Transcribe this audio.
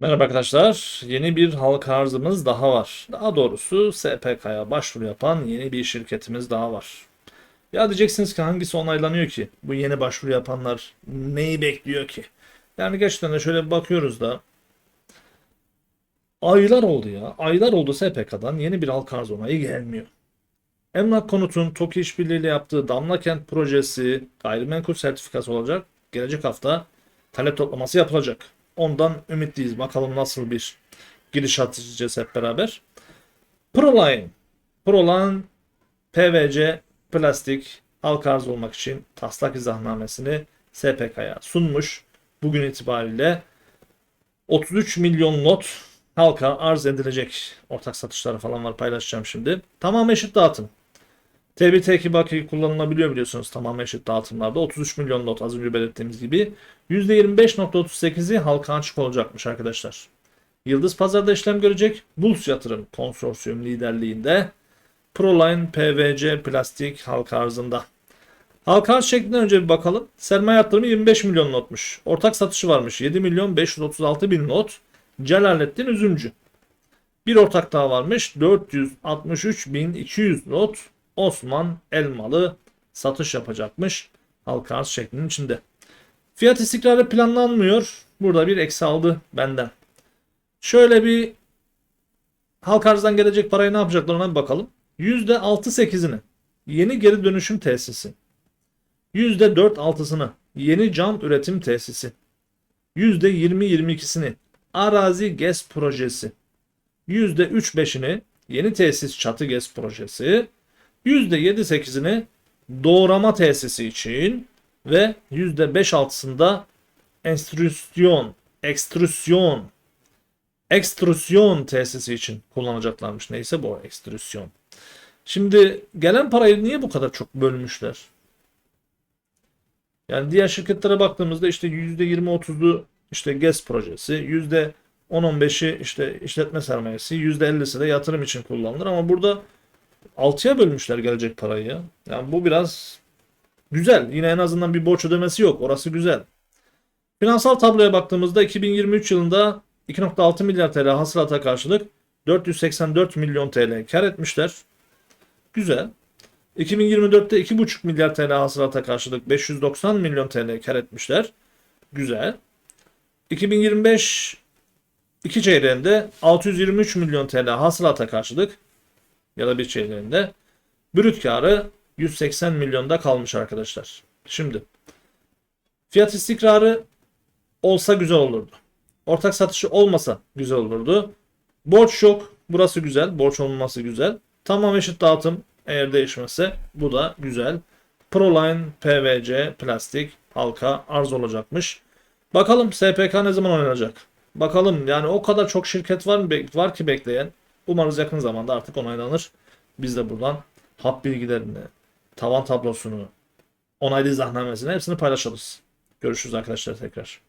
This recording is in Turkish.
Merhaba arkadaşlar. Yeni bir halka arzımız daha var. Daha doğrusu SPK'ya başvuru yapan yeni bir şirketimiz daha var. Ya diyeceksiniz ki hangisi onaylanıyor ki? Bu yeni başvuru yapanlar neyi bekliyor ki? Yani gerçekten de şöyle bir bakıyoruz da aylar oldu ya. Aylar oldu SPK'dan yeni bir halka arz onayı gelmiyor. Emlak Konut'un TOKİ işbirliğiyle yaptığı Damla Kent projesi gayrimenkul sertifikası olacak. Gelecek hafta talep toplaması yapılacak. Ondan ümitliyiz. Bakalım nasıl bir gidişat izleyeceğiz hep beraber. Proline. Proline PVC plastik halka arz olmak için taslak izahnamesini SPK'ya sunmuş. Bugün itibariyle 33 milyon not halka arz edilecek. Ortak satışları falan var paylaşacağım şimdi. Tamam eşit dağıtım. TBT baki kullanılabiliyor biliyorsunuz tamamen eşit dağıtımlarda. 33 milyon not az önce belirttiğimiz gibi. %25.38'i halka açık olacakmış arkadaşlar. Yıldız Pazar'da işlem görecek. Bulls Yatırım Konsorsiyum liderliğinde Proline PVC plastik halka arzında. Halka arz şeklinden önce bir bakalım. Sermaye yatırımı 25 milyon notmuş. Ortak satışı varmış 7 milyon 536 bin not. Celalettin Üzümcü. Bir ortak daha varmış 463.200 not. Osman Elmalı satış yapacakmış halka arz şeklinin içinde. Fiyat istikrarı planlanmıyor. Burada bir eksi aldı benden. Şöyle bir halka arzdan gelecek parayı ne yapacaklarına bir bakalım. %6-8'ini yeni geri dönüşüm tesisi. %4-6'sını yeni cam üretim tesisi. %20-22'sini arazi GES projesi. %3-5'ini yeni tesis çatı GES projesi. %7-8'ini doğrama tesisi için ve %5-6'sında enstrüsyon, ekstrüsyon, ekstrüsyon tesisi için kullanacaklarmış. Neyse bu ekstrüsyon. Şimdi gelen parayı niye bu kadar çok bölmüşler? Yani diğer şirketlere baktığımızda işte %20-30'u işte GES projesi, %10-15'i işte işletme sermayesi, %50'si de yatırım için kullanılır ama burada 6'ya bölmüşler gelecek parayı ya. Yani bu biraz güzel. Yine en azından bir borç ödemesi yok. Orası güzel. Finansal tabloya baktığımızda 2023 yılında 2.6 milyar TL hasılata karşılık 484 milyon TL kar etmişler. Güzel. 2024'te 2.5 milyar TL hasılata karşılık 590 milyon TL kar etmişler. Güzel. 2025 iki çeyreğinde 623 milyon TL hasılata karşılık ya da bir çeyreğinde brüt karı 180 milyonda kalmış arkadaşlar. Şimdi fiyat istikrarı olsa güzel olurdu. Ortak satışı olmasa güzel olurdu. Borç yok. Burası güzel. Borç olmaması güzel. Tamam eşit dağıtım eğer değişmese bu da güzel. Proline PVC plastik halka arz olacakmış. Bakalım SPK ne zaman oynanacak? Bakalım yani o kadar çok şirket var mı var ki bekleyen. Umarız yakın zamanda artık onaylanır. Biz de buradan hap bilgilerini, tavan tablosunu, onaylı izahnamesini hepsini paylaşırız. Görüşürüz arkadaşlar tekrar.